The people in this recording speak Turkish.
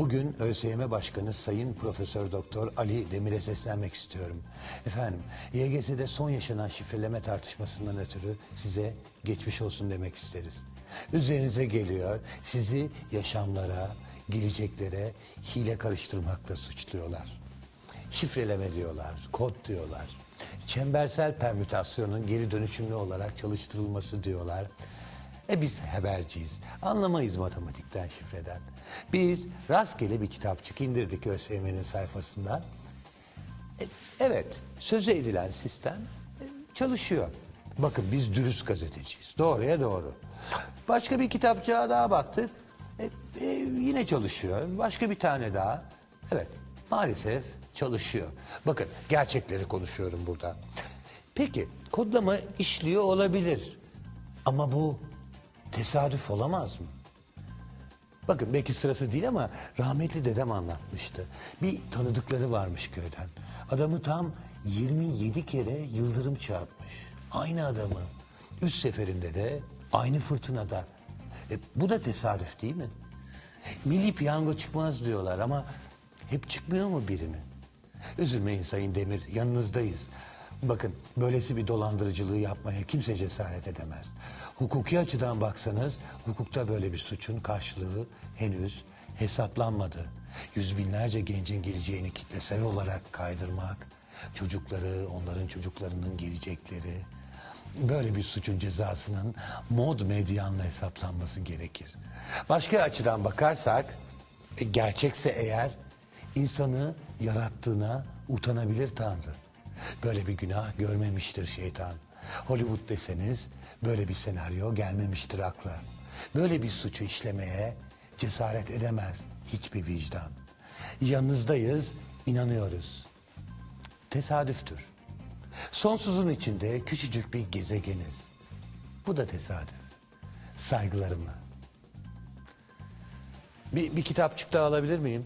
Bugün ÖSYM Başkanı Sayın Profesör Doktor Ali Demir'e seslenmek istiyorum. Efendim, YGS'de son yaşanan şifreleme tartışmasından ötürü size geçmiş olsun demek isteriz. Üzerinize geliyor, sizi yaşamlara, geleceklere hile karıştırmakla suçluyorlar. Şifreleme diyorlar, kod diyorlar. Çembersel permütasyonun geri dönüşümlü olarak çalıştırılması diyorlar. E biz haberciyiz. Anlamayız matematikten, şifreden. Biz rastgele bir kitapçık indirdik ÖSYM'nin sayfasından. E, evet, söze edilen sistem e, çalışıyor. Bakın biz dürüst gazeteciyiz. Doğruya doğru. Başka bir kitapçığa daha baktık. E, e, yine çalışıyor. Başka bir tane daha. Evet, maalesef çalışıyor. Bakın gerçekleri konuşuyorum burada. Peki kodlama işliyor olabilir. Ama bu tesadüf olamaz mı? Bakın belki sırası değil ama rahmetli dedem anlatmıştı. Bir tanıdıkları varmış köyden. Adamı tam 27 kere yıldırım çarpmış. Aynı adamı. Üst seferinde de aynı fırtınada. E, bu da tesadüf değil mi? Milli piyango çıkmaz diyorlar ama hep çıkmıyor mu biri mi? Üzülmeyin Sayın Demir, yanınızdayız. Bakın böylesi bir dolandırıcılığı yapmaya kimse cesaret edemez. Hukuki açıdan baksanız hukukta böyle bir suçun karşılığı henüz hesaplanmadı. Yüz binlerce gencin geleceğini kitlesel olarak kaydırmak, çocukları, onların çocuklarının gelecekleri, böyle bir suçun cezasının mod medyanla hesaplanması gerekir. Başka açıdan bakarsak, e, gerçekse eğer insanı yarattığına utanabilir Tanrı. Böyle bir günah görmemiştir şeytan. Hollywood deseniz böyle bir senaryo gelmemiştir akla. Böyle bir suçu işlemeye cesaret edemez hiçbir vicdan. Yanınızdayız, inanıyoruz. Tesadüftür. Sonsuzun içinde küçücük bir gezegeniz. Bu da tesadüf. Saygılarımla. Bir, bir kitapçık daha alabilir miyim?